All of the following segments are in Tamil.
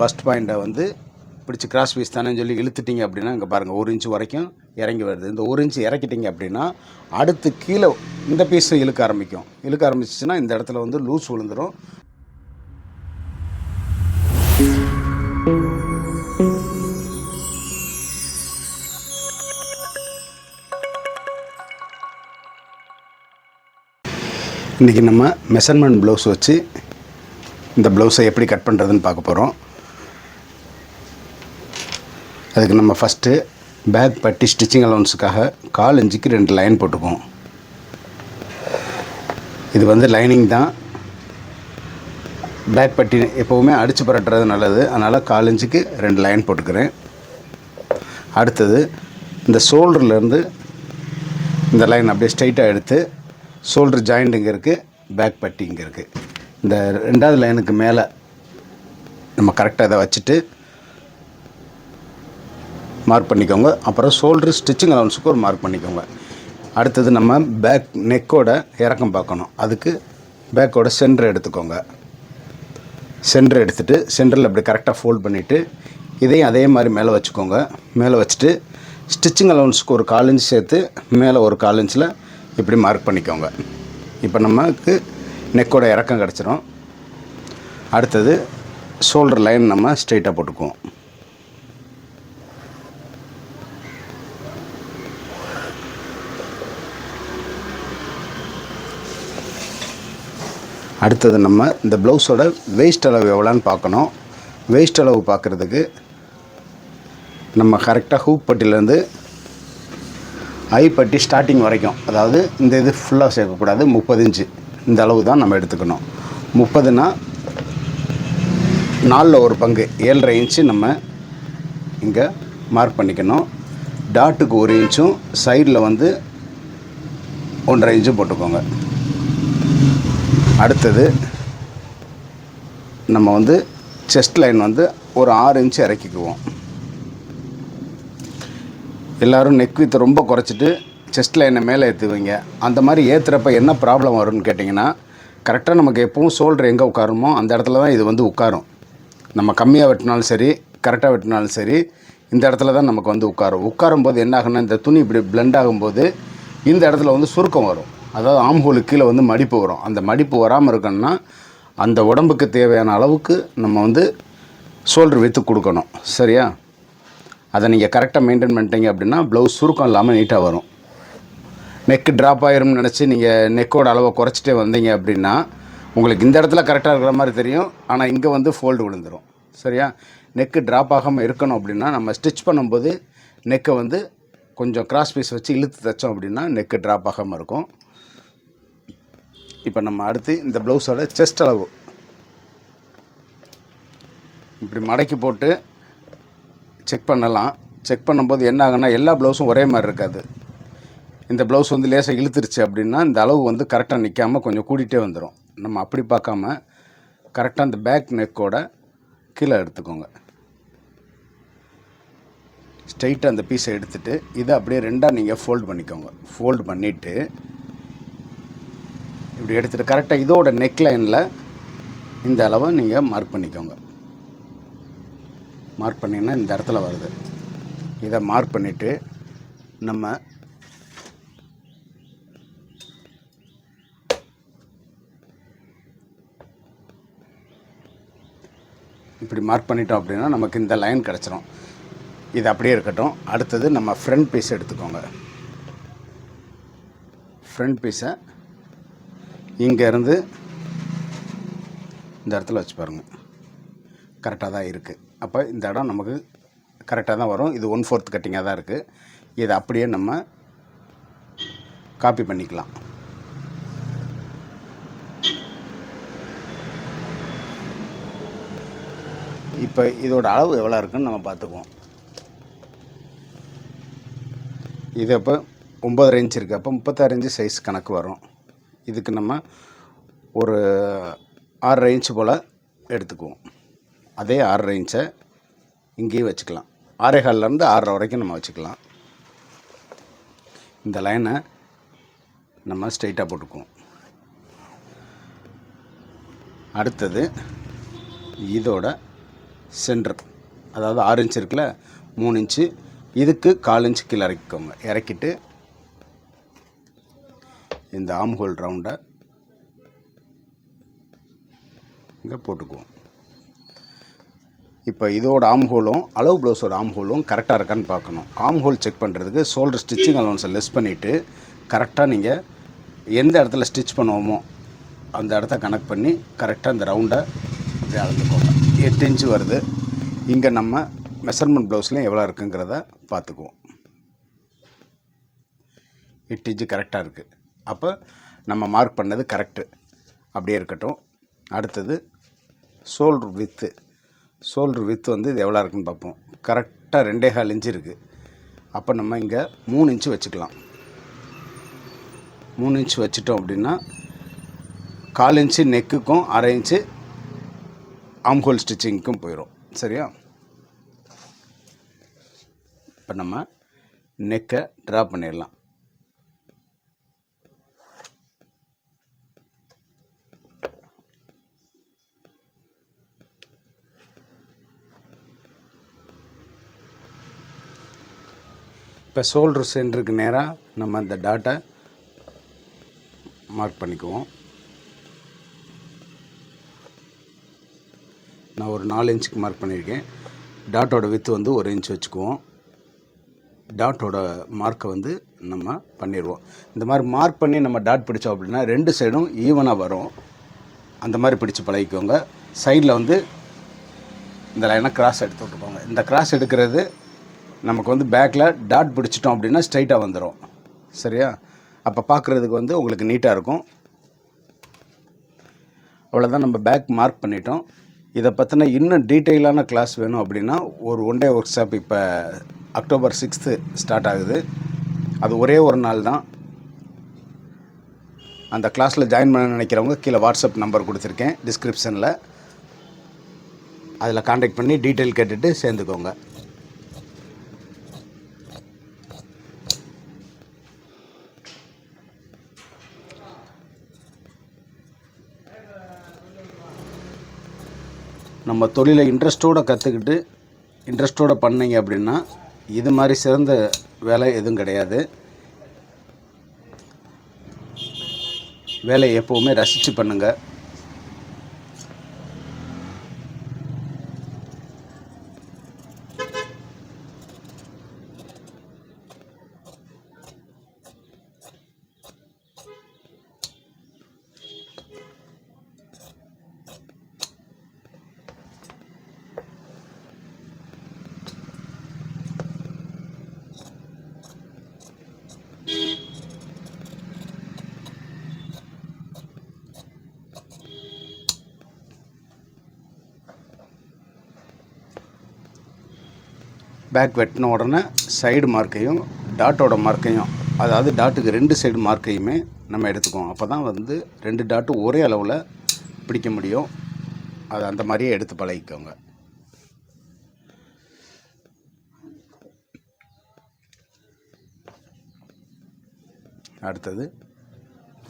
பஸ்ட் பாயிண்ட்டை வந்து பிடிச்சி கிராஸ் பீஸ் தானே சொல்லி இழுத்துட்டீங்க அப்படின்னா இங்கே பாருங்கள் ஒரு இன்ச் வரைக்கும் இறங்கி வருது. இந்த ஒரு இன்ச் இறக்கிட்டீங்க அப்படின்னா அடுத்து கீழே இந்த பீஸும் இழுக்க ஆரம்பிக்கும். இழுக்க ஆரம்பிச்சிச்சுன்னா இந்த இடத்துல வந்து லூஸ் விழுந்துடும் இன்றைக்கி நம்ம மெஷர்மெண்ட் ப்ளவுஸ் வச்சு இந்த ப்ளவுஸை எப்படி கட் பண்ணுறதுன்னு பார்க்க போகிறோம் அதுக்கு நம்ம ஃபஸ்ட்டு பேக் பட்டி ஸ்டிச்சிங் அலவுன்ஸுக்காக கால் இஞ்சிக்கு ரெண்டு லைன் போட்டுக்குவோம். இது வந்து லைனிங் தான். பேக் பட்டி எப்போவுமே அடித்து புரட்டுறது நல்லது. அதனால் கால் இஞ்சுக்கு ரெண்டு லைன் போட்டுக்கிறேன். அடுத்தது இந்த ஷோல்டர்லேருந்து இந்த லைன் அப்படியே ஸ்ட்ரைட்டாக எடுத்து ஷோல்டர் ஜாயிண்ட் இங்கே இருக்குது பேக் பட்டி இங்கே இருக்குது இந்த ரெண்டாவது லைனுக்கு மேலே நம்ம கரெக்டாக இதை வச்சுட்டு மார்க் பண்ணிக்கோங்க. அப்புறம் ஷோல்டர் ஸ்டிச்சிங் அலவன்ஸுக்கு ஒரு மார்க் பண்ணிக்கோங்க. அடுத்தது நம்ம பேக் நெக்கோட இறக்கம் பார்க்கணும். அதுக்கு பேக்கோட சென்டர் எடுத்துக்கோங்க. சென்டர் எடுத்துகிட்டு சென்டரில் அப்படி கரெக்டாக ஃபோல்ட் பண்ணிவிட்டு இதையும் அதே மாதிரி மேலே வச்சுக்கோங்க. மேலே வச்சுட்டு ஸ்டிச்சிங் அலவன்ஸுக்கு ஒரு கால் இன்ச் சேர்த்து மேலே ஒரு கால் இன்ச்சில் இப்படி மார்க் பண்ணிக்கோங்க. இப்போ நமக்கு நெக்கோட இறக்கம் கிடச்சிரும். அடுத்தது ஷோல்டர் லைன் நம்ம ஸ்ட்ரெயிட்டாக போட்டுக்குவோம். அடுத்தது நம்ம இந்த ப்ளவுஸோட வேஸ்ட் அளவு எவ்வளோன்னு பார்க்கணும். வேஸ்ட் அளவு பார்க்குறதுக்கு நம்ம கரெக்டாக ஹூப் பட்டிலேருந்து ஐ பட்டி ஸ்டார்டிங் வரைக்கும். அதாவது இந்த இது ஃபுல்லாக சேர்க்கக்கூடாது. முப்பது இன்ச்சு. இந்த அளவு தான் நம்ம எடுத்துக்கணும். முப்பதுனா நாலில் ஒரு பங்கு. ஏழரை இன்ச்சு நம்ம இங்கே மார்க் பண்ணிக்கணும். டாட்டுக்கு ஒரு இன்ச்சும் சைடில் வந்து ஒன்றரை இன்ச்சும் போட்டுக்கோங்க. அடுத்தது நம்ம வந்து செஸ்ட் லைன் வந்து ஒரு ஆறு இன்ச்சு இறக்கிக்குவோம். எல்லோரும் நெக் வித் ரொம்ப குறைச்சிட்டு செஸ்ட் லைனை மேலே ஏற்றுவீங்க அந்த மாதிரி ஏற்றுறப்ப என்ன ப்ராப்ளம் வரும்னு கேட்டிங்கன்னா கரெக்டாக நமக்கு எப்பவும் ஷோல்டர் எங்கே உட்காருமோ அந்த இடத்துல தான் இது வந்து உட்காரும். நம்ம கம்மியாக வெட்டினாலும் சரி கரெக்டாக வெட்டினாலும் சரி இந்த இடத்துல தான் நமக்கு வந்து உட்காரும். உட்காரும் போது என்ன ஆகுன்னா இந்த துணி இப்படி பிளெண்ட் ஆகும்போது இந்த இடத்துல வந்து சுருக்கம் வரும். அதாவது ஆம்ஹோலுக்கு கீழே வந்து மடிப்பு வரும். அந்த மடிப்பு வராமல் இருக்கணும்னா அந்த உடம்புக்கு தேவையான அளவுக்கு நம்ம வந்து ஷோல்டர் விற்று கொடுக்கணும். சரியா? அதை நீங்கள் கரெக்டாக மெயின்டைன் பண்ணிட்டீங்க அப்படின்னா ப்ளவுஸ் சுருக்கம் இல்லாமல் நீட்டாக வரும். நெக்கு ட்ராப் ஆயிரும்னு நினச்சி நீங்கள் நெக்கோட அளவை குறைச்சிட்டே வந்தீங்க அப்படின்னா உங்களுக்கு இந்த இடத்துல கரெக்டாக இருக்கிற மாதிரி தெரியும். ஆனால் இங்கே வந்து ஃபோல்டு விழுந்துடும் சரியா? நெக்கு ட்ராப் ஆகாமல் இருக்கணும் அப்படின்னா நம்ம ஸ்டிச் பண்ணும்போது நெக்கை வந்து கொஞ்சம் கிராஸ் பீஸ் வச்சு இழுத்து தைச்சோம் அப்படின்னா நெக்கு ட்ராப் ஆகாமல் இருக்கும். இப்போ நம்ம அடுத்து இந்த ப்ளவுஸோட செஸ்ட் அளவு. இப்படி மடக்கி போட்டு செக் பண்ணலாம். செக் பண்ணும்போது என்ன ஆகுன்னா எல்லா ப்ளவுஸும் ஒரே மாதிரி இருக்காது. இந்த ப்ளவுஸ் வந்து லேசாக இழுத்துருச்சு அப்படின்னா இந்த அளவு வந்து கரெக்டாக நிற்காம கொஞ்சம் கூட்டிகிட்டே வந்துடும் நம்ம அப்படி பார்க்காம கரெக்டாக அந்த பேக் நெக்கோட கீழே எடுத்துக்கோங்க. ஸ்ட்ரைட்டாக அந்த பீஸை எடுத்துகிட்டு இதை அப்படியே ரெண்டாக நீங்கள் ஃபோல்டு பண்ணிக்கோங்க. ஃபோல்டு பண்ணிவிட்டு இப்படி எடுத்துகிட்டு கரெக்டாக இதோட நெக் லைனில் இந்த அளவை நீங்கள் மார்க் பண்ணிக்கோங்க. மார்க் பண்ணிங்கன்னா இந்த இடத்துல வருது. இதை மார்க் பண்ணிவிட்டு நம்ம இப்படி மார்க் பண்ணிட்டோம் அப்படின்னா நமக்கு இந்த லைன் கிடச்சிரும். இது அப்படியே இருக்கட்டும். அடுத்தது நம்ம ஃப்ரண்ட் பீஸ் எடுத்துக்கோங்க. ஃப்ரண்ட் பீஸை இங்கேருந்து இந்த இடத்துல வச்சு பாருங்கள் கரெக்டாக தான் இருக்குது அப்போ இந்த இடம் நமக்கு கரெக்டாக தான் வரும். இது ஒன் ஃபோர்த் கட்டிங்காக தான் இருக்குது இதை அப்படியே நம்ம காப்பி பண்ணிக்கலாம். இப்போ இதோட அளவு எவ்வளோ இருக்குன்னு நம்ம பார்த்துக்குவோம். இது அப்போ ஒம்பதரை இன்ச் இருக்குது அப்போ முப்பத்தாறு இன்ச்சு சைஸ் கணக்கு வரும். இதுக்கு நம்ம ஒரு ஆறரை இன்ச்சு போல் எடுத்துக்குவோம். அதே ஆறரை இன்ச்சை இங்கேயும் வச்சுக்கலாம். ஆறே கால்லேருந்து ஆறரை வரைக்கும் நம்ம வச்சுக்கலாம். இந்த லைனை நம்ம ஸ்ட்ரெயிட்டாக போட்டுக்குவோம். அடுத்தது இதோட சென்டர் அதாவது ஆறு இன்ச் இருக்குல்ல? மூணு இன்ச்சு இதுக்கு கால் இன்ச்சு கீழே இறக்கிக்கோங்க. இறக்கிட்டு இந்த ஆம் ஹோல் ரவுண்டை இங்கே போட்டுக்குவோம். இப்போ இதோட ஆம் ஹோலும் அளவு ப்ளவுஸோட ஆம் ஹோலும் கரெக்டாக இருக்கான்னு பார்க்கணும். ஆம் ஹோல் செக் பண்ணுறதுக்கு ஷோல்டர் ஸ்டிச்சிங் அலவன்ஸை லெஸ் பண்ணிவிட்டு கரெக்டாக நீங்கள் எந்த இடத்துல ஸ்டிச் பண்ணுவோமோ அந்த இடத்த கனெக்ட் பண்ணி கரெக்டாக இந்த ரவுண்டை அப்படியே அளந்துக்கோங்க. எட்டு இன்ச்சு வருது. இங்கே நம்ம மெஷர்மெண்ட் ப்ளவுஸ்லையும் எவ்வளோ இருக்குங்கிறத பார்த்துக்குவோம். எட்டு இன்ச்சு கரெக்டாக இருக்குது அப்போ நம்ம மார்க் பண்ணது கரெக்டு அப்படியே இருக்கட்டும். அடுத்தது ஷோல்ட்ரு வித்து ஷோல்ட்ரு வித்து வந்து இது எவ்வளோ இருக்குன்னு பார்ப்போம். கரெக்டாக ரெண்டே கால் இன்ச்சு இருக்குது அப்போ நம்ம இங்கே மூணு இன்ச்சு வச்சுக்கலாம். மூணு இன்ச்சு வச்சுட்டோம் அப்படின்னா கால் இன்ச்சு நெக்குக்கும் அரை இன்ச்சு ஆம்ஹோல் ஸ்டிச்சிங்க்கும் போயிடும் சரியா? இப்போ நம்ம நெக்கை ட்ரா பண்ணிடலாம். இப்போ சோல்டர் சென்டருக்கு நேராக நம்ம அந்த டாட்டை மார்க் பண்ணிக்குவோம். நான் ஒரு நாலு இன்ச்சுக்கு மார்க் பண்ணியிருக்கேன். டாட்டோட வித்து வந்து ஒரு இன்ச் வச்சுக்குவோம். டாட்டோட மார்க்கை வந்து நம்ம பண்ணிடுவோம் இந்த மாதிரி மார்க் பண்ணி நம்ம டாட் பிடிச்சோம் அப்படின்னா ரெண்டு சைடும் ஈவனாக வரும். அந்த மாதிரி பிடிச்சி பழகிக்கோங்க. சைடில் வந்து இந்த லைனை கிராஸ் எடுத்து விட்டுக்கோங்க. இந்த கிராஸ் எடுக்கிறது நமக்கு வந்து பேக்கில் டாட் பிடிச்சிட்டோம் அப்படின்னா ஸ்ட்ரைட்டாக வந்துடும் சரியா? அப்போ பார்க்குறதுக்கு வந்து உங்களுக்கு நீட்டாக இருக்கும். அவ்வளோதான் நம்ம பேக் மார்க் பண்ணிட்டோம். இதை பற்றின இன்னும் டீட்டெயிலான கிளாஸ் வேணும் அப்படின்னா ஒரு ஒன் டே ஒர்க் ஷாப் இப்போ அக்டோபர் சிக்ஸ்த்து ஸ்டார்ட் ஆகுது. அது ஒரே ஒரு நாள் தான். அந்த கிளாஸில் ஜாயின் பண்ண நினைக்கிறவங்க கீழே வாட்ஸ்அப் நம்பர் கொடுத்துருக்கேன் டிஸ்கிரிப்ஷனில். அதில் காண்டாக்ட் பண்ணி டீட்டெயில் கேட்டுட்டு சேர்ந்துக்கோங்க. நம்ம தொழிலை இன்ட்ரெஸ்ட்டோடு கற்றுக்கிட்டு இன்ட்ரெஸ்ட்டோடு பண்ணீங்க அப்படின்னா இது மாதிரி சிறந்த வேலை எதுவும் கிடையாது. வேலையை எப்போவுமே ரசித்து பண்ணுங்கள் பேக் வெட்டின உடனே சைடு மார்க்கையும் டாட்டோட மார்க்கையும் அதாவது டாட்டுக்கு ரெண்டு சைடு மார்க்கையுமே நம்ம எடுத்துக்குவோம். அப்போ தான் வந்து ரெண்டு டாட்டும் ஒரே அளவில் பிடிக்க முடியும். அது அந்த மாதிரியே எடுத்து பழகிக்கோங்க. அடுத்தது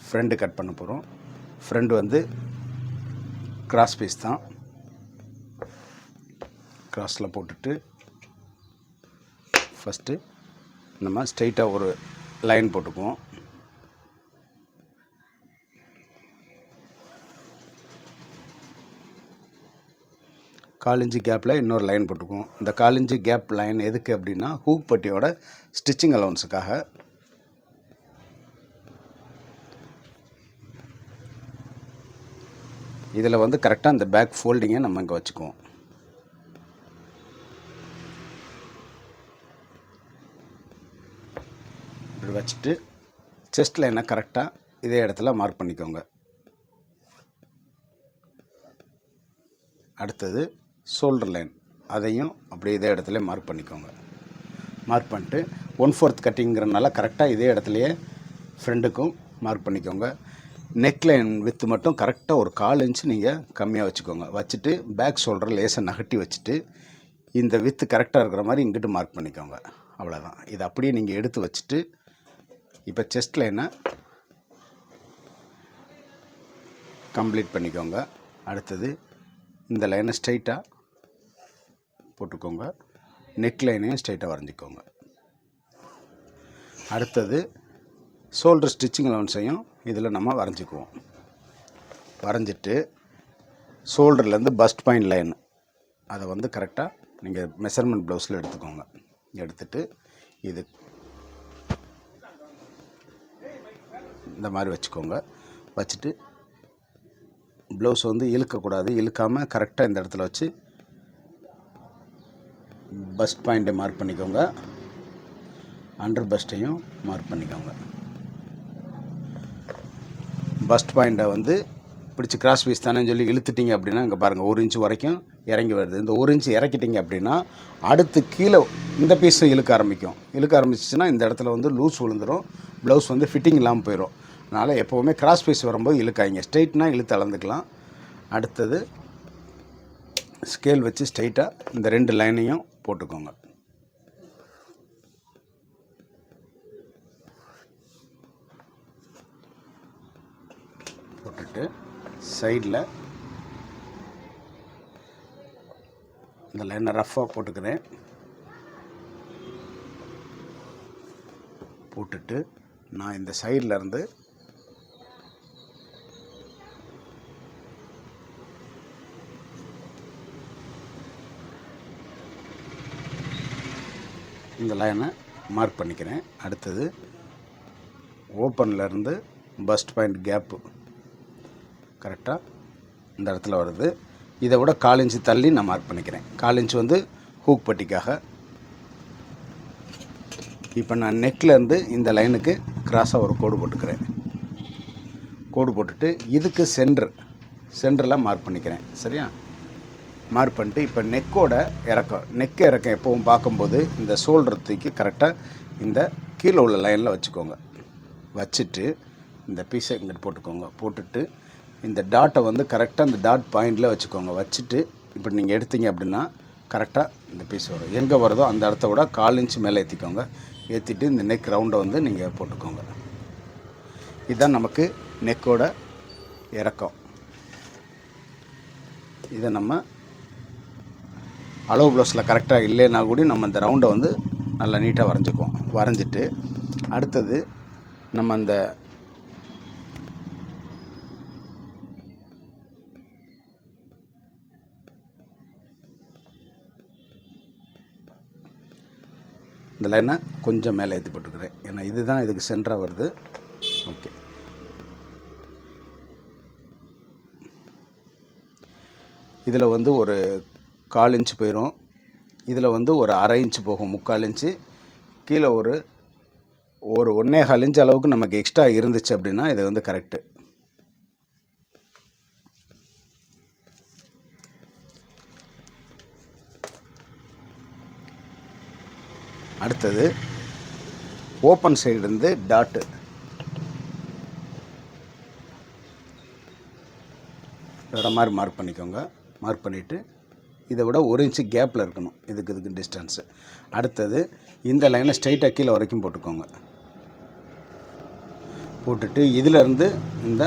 ஃப்ரெண்டு கட் பண்ண போகிறோம் ஃப்ரெண்டு வந்து கிராஸ் பீஸ் தான். கிராஸில் போட்டுட்டு ஃபஸ்ட்டு நம்ம ஸ்ட்ரைட்டாக ஒரு லைன் போட்டுக்குவோம். காலிஞ்சி கேப்பில் இன்னொரு லைன் போட்டுக்குவோம். இந்த காலிஞ்சி கேப் லைன் எதுக்கு அப்படின்னா ஹூக் பட்டியோட ஸ்டிச்சிங் அலவுன்ஸுக்காக இதில் வந்து கரெக்டாக இந்த பேக் ஃபோல்டிங்கை நம்ம இங்கே வச்சுக்குவோம். இப்படி வச்சுட்டு செஸ்ட் லைனை கரெக்டாக இதே இடத்துல மார்க் பண்ணிக்கோங்க. அடுத்தது ஷோல்டர் லைன் அதையும் அப்படியே இதே இடத்துல மார்க் பண்ணிக்கோங்க. மார்க் பண்ணிட்டு ஒன் ஃபோர்த் கட்டிங்கிறனால கரெக்டாக இதே இடத்துலையே ஃப்ரெண்டுக்கும் மார்க் பண்ணிக்கோங்க. நெக் லைன் வித்து மட்டும் கரெக்டாக ஒரு கால் இன்ச்சு நீங்கள் கம்மியாக வச்சுக்கோங்க. வச்சுட்டு பேக் ஷோல்டர் லேசை நகட்டி வச்சுட்டு இந்த வித்து கரெக்டாக இருக்கிற மாதிரி இங்கிட்டு மார்க் பண்ணிக்கோங்க. அவ்வளோதான் இதை அப்படியே நீங்கள் எடுத்து வச்சுட்டு இப்போ செஸ்ட் லைனை கம்ப்ளீட் பண்ணிக்கோங்க. அடுத்தது இந்த லைனை ஸ்ட்ரைட்டாக போட்டுக்கோங்க. நெக் லைனையும் ஸ்ட்ரைட்டாக வரைஞ்சிக்கோங்க. அடுத்தது ஷோல்டர் ஸ்டிச்சிங் லவுன்ஸையும் இதில் நம்ம வரைஞ்சிக்குவோம். வரைஞ்சிட்டு ஷோல்டர்லேருந்து பஸ்ட் பாயிண்ட் லைன் அதை வந்து கரெக்டாக நீங்கள் மெஷர்மெண்ட் ப்ளவுஸில் எடுத்துக்கோங்க. எடுத்துட்டு இது இந்த மாதிரி வச்சுக்கோங்க. வச்சுட்டு ப்ளவுஸ் வந்து இழுக்கக்கூடாது. இழுக்காமல் கரெக்டாக இந்த இடத்துல வச்சு பஸ்ட் பாயிண்ட்டை மார்க் பண்ணிக்கோங்க. அண்டர் பஸ்ட்டையும் மார்க் பண்ணிக்கோங்க. பஸ்ட் பாயிண்ட்டை வந்து பிடிச்சி கிராஸ் பீஸ் தானே சொல்லி இழுத்துட்டிங்க அப்படின்னா இங்கே பாருங்கள் ஒரு இன்ச் வரைக்கும் இறங்கி வருது. இந்த ஒரு இன்ச்சு இறக்கிட்டீங்க அப்படின்னா அடுத்து கீழே இந்த பீஸும் இழுக்க ஆரம்பிக்கும். இழுக்க ஆரம்பிச்சிச்சுன்னா இந்த இடத்துல வந்து லூஸ் விழுந்துடும் ப்ளவுஸ் வந்து ஃபிட்டிங் இல்லாமல் போயிடும் அதனால் எப்போவுமே கிராஸ் பீஸ் வரும்போது இழுக்காங்க ஸ்ட்ரைட்னா இழுத்து அளந்துக்கலாம். அடுத்தது ஸ்கேல் வச்சு ஸ்ட்ரைட்டாக இந்த ரெண்டு லைனையும் போட்டுக்கோங்க. போட்டுட்டு சைடில் இந்த லைனை ரஃப்பாக போட்டுக்கிறேன். போட்டுட்டு நான் இந்த சைடில் இருந்து இந்த லைனை மார்க் பண்ணிக்கிறேன். அடுத்தது ஓப்பன்லேருந்து பஸ்ட் பாயிண்ட் கேப்பு கரெக்டாக இந்த இடத்துல வருது. இதை விட கால் இன்ச்சு தள்ளி நான் மார்க் பண்ணிக்கிறேன். கால் இன்ச்சு வந்து ஹூக் பட்டிக்காக. இப்போ நான் நெக்லேருந்து இந்த லைனுக்கு கிராஸாக ஒரு கோடு போட்டுக்கிறேன். கோடு போட்டுட்டு இதுக்கு சென்டர் சென்டரில் மார்க் பண்ணிக்கிறேன். சரியா? மார்க் பண்ணிட்டு இப்போ நெக்கோட இறக்கம். நெக்கு இறக்கம் எப்பவும் பார்க்கும்போது இந்த ஷோல்டர் தூக்கி கரெக்டாக இந்த கீழே உள்ள லைனில் வச்சுக்கோங்க. வச்சுட்டு இந்த பீஸை இங்கிட்டு போட்டுக்கோங்க. போட்டுட்டு இந்த டாட்டை வந்து கரெக்டாக இந்த டாட் பாயிண்டில் வச்சுக்கோங்க. வச்சுட்டு இப்போ நீங்கள் எடுத்தீங்க அப்படின்னா கரெக்டாக இந்த பீஸ் வரும் எங்கே வருதோ அந்த இடத்த விட கால் இன்ச் மேலே ஏற்றிக்கோங்க ஏற்றிட்டு இந்த நெக் ரவுண்டை வந்து நீங்கள் போட்டுக்கோங்க. இதுதான் நமக்கு நெக்கோட இறக்கம். இதை நம்ம அளவு ப்ளவுஸில் கரெக்டாக இல்லைன்னா கூட நம்ம இந்த ரவுண்டை வந்து நல்லா நீட்டாக வரைஞ்சிக்குவோம். வரைஞ்சிட்டு அடுத்தது நம்ம அந்த இந்த லைனை கொஞ்சம் மேலே ஏற்றி போட்டுக்கிறேன். ஏன்னா இதுதான் இதுக்கு சென்டராக வருது. ஓகே இதில் வந்து ஒரு கால் இன்ச்சு போயிடும் இதில் வந்து ஒரு அரை இன்ச்சு போகும் முக்கால் இன்ச்சு. கீழே ஒரு ஒரு ஒன்றே கால் அளவுக்கு நமக்கு எக்ஸ்ட்ரா இருந்துச்சு அப்படின்னா இது வந்து கரெக்டு அடுத்தது ஓப்பன் சைடு இருந்து டாட்டு வேறு மாதிரி மார்க் பண்ணிக்கோங்க. மார்க் பண்ணிவிட்டு இதை விட ஒரு இன்ச்சு கேப்பில் இருக்கணும். இதுக்கு இதுக்கு டிஸ்டன்ஸு அடுத்தது இந்த லைனை ஸ்ட்ரைட்டாக கீழே வரைக்கும் போட்டுக்கோங்க. போட்டுட்டு இதிலேருந்து இந்த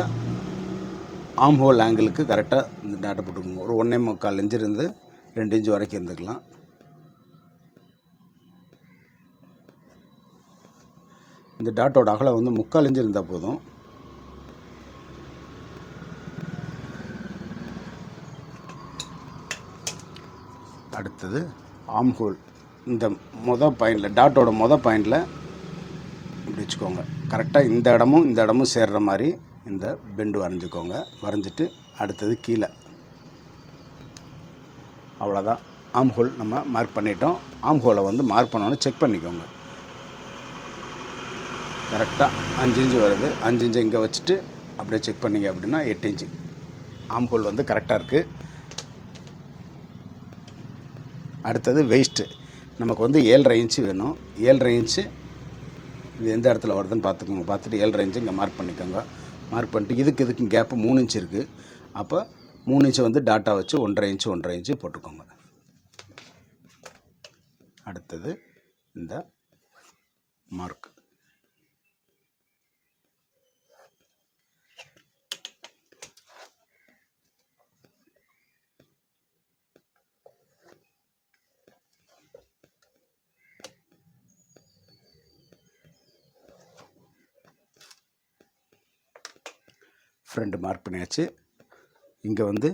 ஆம் ஹோல் ஆங்கிளுக்கு கரெக்டாக இந்த டாட்டை போட்டுக்கோங்க. ஒரு ஒன்றே முக்கால் இன்ச்சு இருந்து ரெண்டு இன்ச்சு வரைக்கும் இருந்துக்கலாம். இந்த டாட்டோட அகலம் வந்து முக்கால் இன்ச்சு இருந்தால் போதும். அடுத்தது ஆம்ஹோல். இந்த மொதல் பாயிண்டில் டாட்டோட மொதல் பாயிண்டில் இப்படி வச்சுக்கோங்க. கரெக்டாக இந்த இடமும் இந்த இடமும் சேர்கிற மாதிரி இந்த பெண்டு வரைஞ்சிக்கோங்க. வரைஞ்சிட்டு அடுத்தது கீழே. அவ்வளோதான் ஆம்ஹோல் நம்ம மார்க் பண்ணிட்டோம். ஆம்ஹோலை வந்து மார்க் பண்ணோன்னு செக் பண்ணிக்கோங்க. கரெக்டாக அஞ்சு இன்ச்சு வருது. அஞ்சு இன்ச்சு இங்கே வச்சுட்டு அப்படியே செக் பண்ணிங்க அப்படின்னா எட்டு இன்ச்சு. ஆம்ஹோல் வந்து கரெக்டாக இருக்குது அடுத்தது வெயிஸ்ட்டு நமக்கு வந்து ஏழரை இன்ச்சு வேணும். ஏழரை இன்ச்சு இது எந்த இடத்துல வருதுன்னு பார்த்துக்கோங்க. பார்த்துட்டு ஏழரை இன்ச்சு இங்கே மார்க் பண்ணிக்கோங்க. மார்க் பண்ணிட்டு இதுக்கு இதுக்கு கேப்பு மூணு இன்ச்சு இருக்குது அப்போ மூணு இன்ச்சு வந்து டாட்டா வச்சு ஒன்றரை இன்ச்சு ஒன்றரை இன்ச்சு போட்டுக்கோங்க. அடுத்தது இந்த மார்க் ஃப்ரெண்டு மார்க் பண்ணியாச்சு. இங்கே வந்து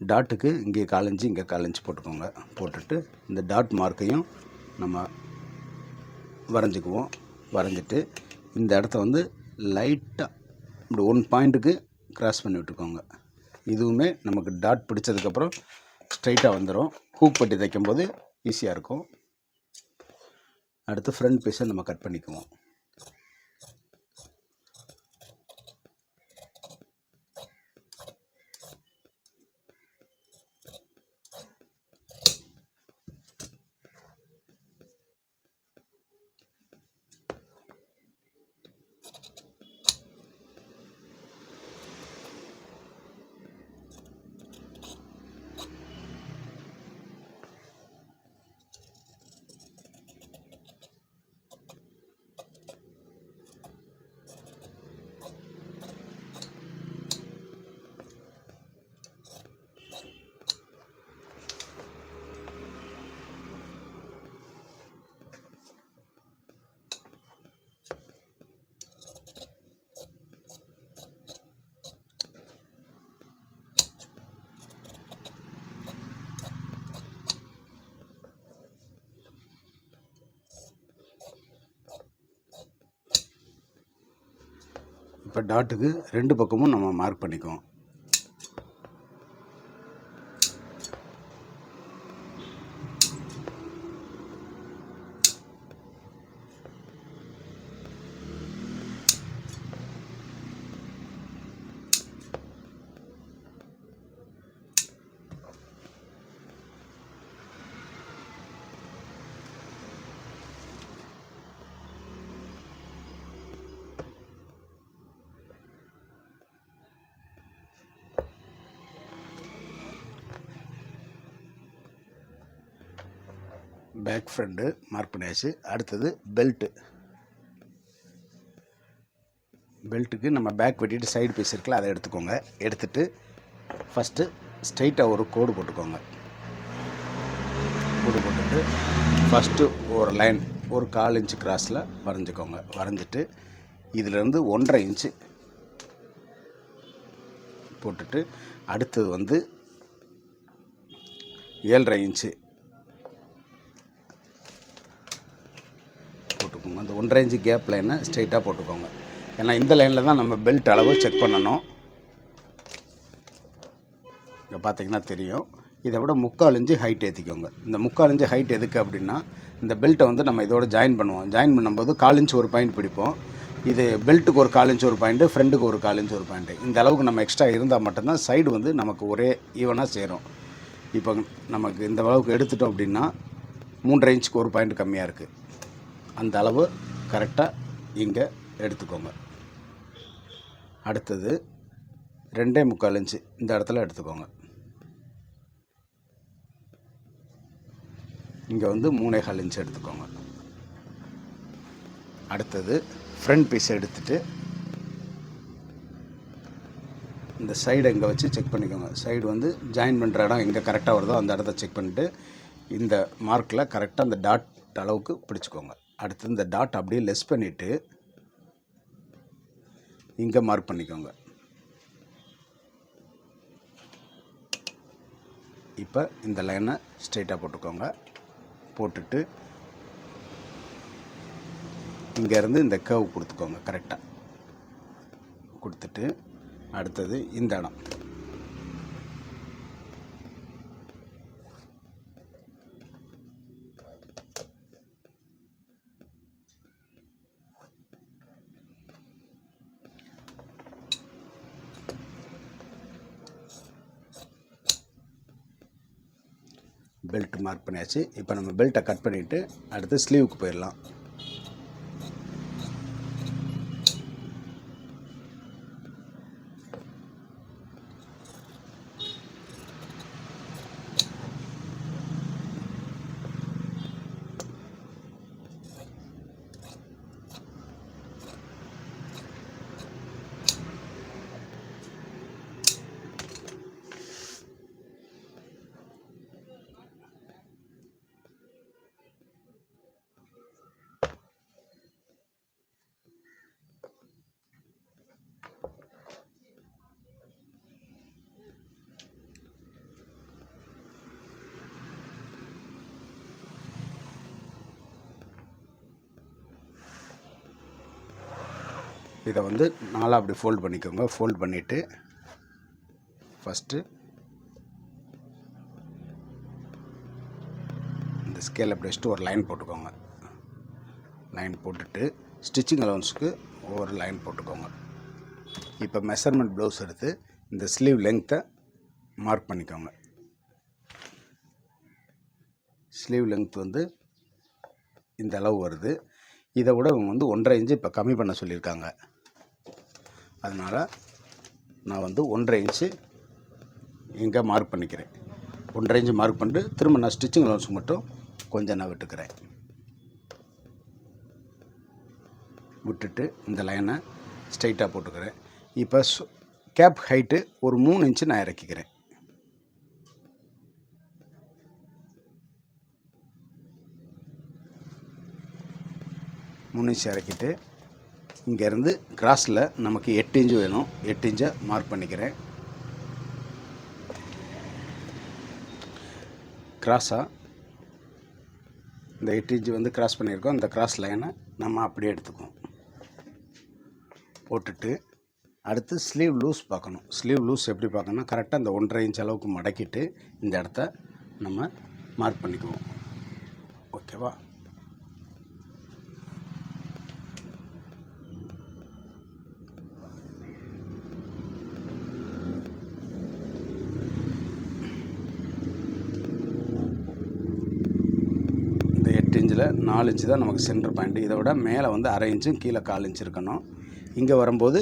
டாட்டுக்கு இங்கே காலஞ்சு இங்கே காலஞ்சு போட்டுக்கோங்க. போட்டுட்டு இந்த டாட் மார்க்கையும் நம்ம வரைஞ்சிக்குவோம். வரைஞ்சிட்டு இந்த இடத்த வந்து லைட்டாக இப்படி ஒன் பாயிண்ட்டுக்கு கிராஸ் பண்ணி விட்டுக்கோங்க. இதுவுமே நமக்கு டாட் பிடிச்சதுக்கப்புறம் ஸ்ட்ரைட்டாக வந்துடும் ஹூக் பட்டி தைக்கும்போது ஈஸியாக இருக்கும். அடுத்து ஃப்ரண்ட் பீஸை நம்ம கட் பண்ணிக்குவோம். இப்போ டாட்டுக்கு ரெண்டு பக்கமும் நம்ம மார்க் பண்ணிக்குவோம். பேக் ஃப்ரண்ட்டு மார்க் பண்ணியாச்சு. அடுத்தது பெல்ட்டு பெல்ட்டுக்கு நம்ம பேக் வெட்டிட்டு சைடு பீஸ் இருக்குல்ல அதை எடுத்துக்கோங்க. எடுத்துட்டு ஃபஸ்ட்டு ஸ்ட்ரைட்டாக ஒரு கோடு போட்டுக்கோங்க. கோடு போட்டுட்டு ஃபஸ்ட்டு ஒரு லைன் ஒரு கால் இன்ச்சு கிராஸில் வரைஞ்சிக்கோங்க. வரைஞ்சிட்டு இதிலேருந்து ஒன்றரை இன்ச்சு போட்டுட்டு அடுத்தது வந்து ஏழரை இன்ச்சு போட்டுக்கோங்க அந்த ஒன்றரை இன்ச்சு கேப் லைனை ஸ்ட்ரைட்டாக போட்டுக்கோங்க. ஏன்னா இந்த லைனில் தான் நம்ம பெல்ட் அளவு செக் பண்ணணும். இங்கே பார்த்தீங்கன்னா தெரியும். இதை விட முக்கால் இன்ச்சு ஹைட் ஏற்றிக்கோங்க இந்த முக்கால் இன்ச்சு ஹைட் எதுக்கு அப்படின்னா இந்த பெல்ட்டை வந்து நம்ம இதோட ஜாயின் பண்ணுவோம். ஜாயின் பண்ணும்போது கால் இன்ச்சு ஒரு பாயிண்ட் பிடிப்போம். இது பெல்ட்டுக்கு ஒரு கால் இன்ச்சு ஒரு பாயிண்ட்டு ஃப்ரெண்டுக்கு ஒரு கால் இன்ச்சு ஒரு பாயிண்ட்டு இந்த அளவுக்கு நம்ம எக்ஸ்ட்ரா இருந்தால் மட்டும்தான் சைடு வந்து நமக்கு ஒரே ஈவனாக சேரும். இப்போ நமக்கு இந்த அளவுக்கு எடுத்துட்டோம் அப்படின்னா மூன்றரை இன்ச்சுக்கு ஒரு பாயிண்ட் கம்மியாக இருக்குது அந்த அளவு கரெக்டாக இங்கே எடுத்துக்கோங்க. அடுத்தது ரெண்டே முக்கால் இன்ச்சு இந்த இடத்துல எடுத்துக்கோங்க. இங்கே வந்து மூணே கால் இன்ச்சு எடுத்துக்கோங்க. அடுத்தது ஃப்ரண்ட் பீஸ் எடுத்துட்டு இந்த சைடை இங்கே வச்சு செக் பண்ணிக்கோங்க. சைடு வந்து ஜாயின் பண்ணுற இடம் எங்கே கரெக்டாக வருதோ அந்த இடத்த செக் பண்ணிவிட்டு இந்த மார்க்கில் கரெக்டாக அந்த டாட் அளவுக்கு பிடிச்சிக்கோங்க. அடுத்து இந்த டாட் அப்படியே லெஸ் பண்ணிவிட்டு இங்கே மார்க் பண்ணிக்கோங்க. இப்போ இந்த லைனை ஸ்ட்ரைட்டாக போட்டுக்கோங்க. போட்டுட்டு இங்கேருந்து இந்த கேவ் கொடுத்துக்கோங்க கரெக்டாக கொடுத்துட்டு அடுத்தது இந்த இடம். கட் பண்ணியாச்சு. இப்போ நம்ம பெல்ட்டை கட் பண்ணிவிட்டு அடுத்து ஸ்லீவுக்கு போயிடலாம் இதை வந்து நாளாக அப்படி ஃபோல்ட் பண்ணிக்கோங்க. ஃபோல்ட் பண்ணிவிட்டு ஃபஸ்ட்டு இந்த ஸ்கேல் அப்படி வச்சுட்டு ஒரு லைன் போட்டுக்கோங்க. லைன் போட்டுட்டு ஸ்டிச்சிங் அலவன்ஸுக்கு ஒரு லைன் போட்டுக்கோங்க. இப்போ மெஷர்மெண்ட் ப்ளவுஸ் எடுத்து இந்த ஸ்லீவ் லெங்க்த்தை மார்க் பண்ணிக்கோங்க. ஸ்லீவ் லெங்த் வந்து இந்த அளவு வருது. இதை விட இவங்க வந்து ஒன்றரை இன்ச்சு இப்போ கம்மி பண்ண சொல்லியிருக்காங்க. அதனால் நான் வந்து ஒன்றரை இன்ச்சு இங்கே மார்க் பண்ணிக்கிறேன். ஒன்றரை இன்ச்சு மார்க் பண்ணிட்டு திரும்ப நான் ஸ்டிச்சிங் லவுன்ஸ் மட்டும் கொஞ்சம் நான் விட்டுக்கிறேன். விட்டுட்டு இந்த லைனை ஸ்ட்ரைட்டாக போட்டுக்கிறேன். இப்போ கேப் ஹைட்டு ஒரு மூணு இன்ச்சு நான் இறக்கிக்கிறேன். மூணு இன்ச்சு இறக்கிட்டு இங்கேருந்து கிராஸில் நமக்கு எட்டு இன்ச்சு வேணும். எட்டு இன்ச்சை மார்க் பண்ணிக்கிறேன். கிராஸாக இந்த எட்டு இன்ச்சு வந்து கிராஸ் பண்ணியிருக்கோம். இந்த கிராஸ் லைனை நம்ம அப்படியே எடுத்துக்குவோம். போட்டுட்டு அடுத்து ஸ்லீவ் லூஸ் பார்க்கணும். ஸ்லீவ் லூஸ் எப்படி பார்க்கணும்னா கரெக்டாக இந்த ஒன்றரை இன்ச் அளவுக்கு மடக்கிட்டு இந்த இடத்த நம்ம மார்க் பண்ணிக்குவோம். ஓகேவா? இந்த இன்ச்சில் நாலு இன்ச்சு தான் நமக்கு சென்டர் பாயிண்ட் இதை விட மேலே வந்து அரை இன்ச்சும் கீழே கால் இன்ச்சு இருக்கணும். இங்கே வரும்போது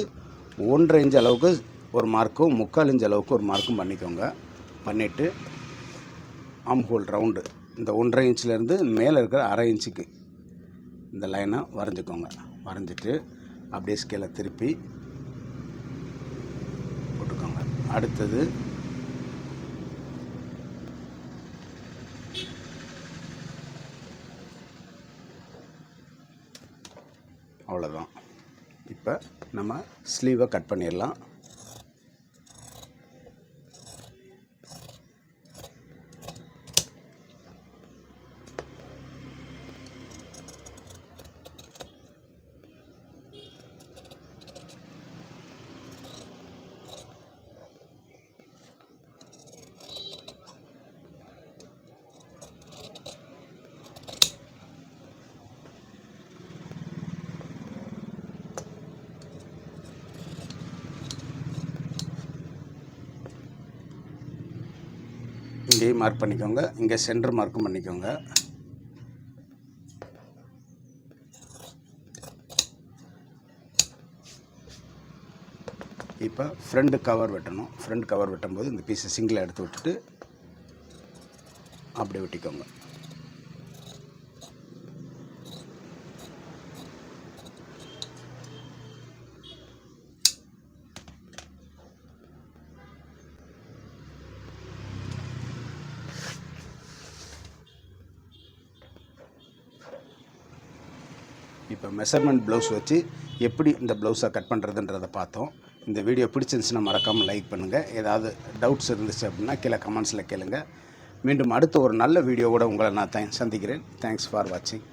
ஒன்றரை இன்ச்சு அளவுக்கு ஒரு மார்க்கும் முக்கால் இன்ச்சு அளவுக்கு ஒரு மார்க்கும் பண்ணிக்கோங்க. பண்ணிவிட்டு ஆம் ஹோல் ரவுண்டு இந்த ஒன்றரை இன்ச்சிலேருந்து மேலே இருக்கிற அரை இன்ச்சுக்கு இந்த லைனை வரைஞ்சிக்கோங்க. வரைஞ்சிட்டு அப்படியே ஸ்கேலை திருப்பி போட்டுக்கோங்க. அடுத்தது அவ்வளோதான் இப்போ நம்ம ஸ்லீவை கட் பண்ணிடலாம் இங்கேயும் மார்க் பண்ணிக்கோங்க. இங்கே சென்டர் மார்க்கும் பண்ணிக்கோங்க. இப்போ ஃப்ரண்ட் கவர் வெட்டணும். ஃப்ரண்ட் கவர் வெட்டும்போது இந்த பீஸை சிங்கிளாக எடுத்து விட்டுட்டு அப்படியே வெட்டிக்கோங்க மெஷர்மெண்ட் ப்ளவுஸ் வச்சு எப்படி இந்த ப்ளவுஸை கட் பண்ணுறதுன்றதை பார்த்தோம். இந்த வீடியோ பிடிச்சிருந்துச்சுன்னா மறக்காமல் லைக் பண்ணுங்கள் ஏதாவது டவுட்ஸ் இருந்துச்சு அப்படின்னா கீழே கமெண்ட்ஸில் கேளுங்கள் மீண்டும் அடுத்த ஒரு நல்ல வீடியோவோட உங்களை நான் த சந்திக்கிறேன். தேங்க்ஸ் ஃபார் வாட்சிங்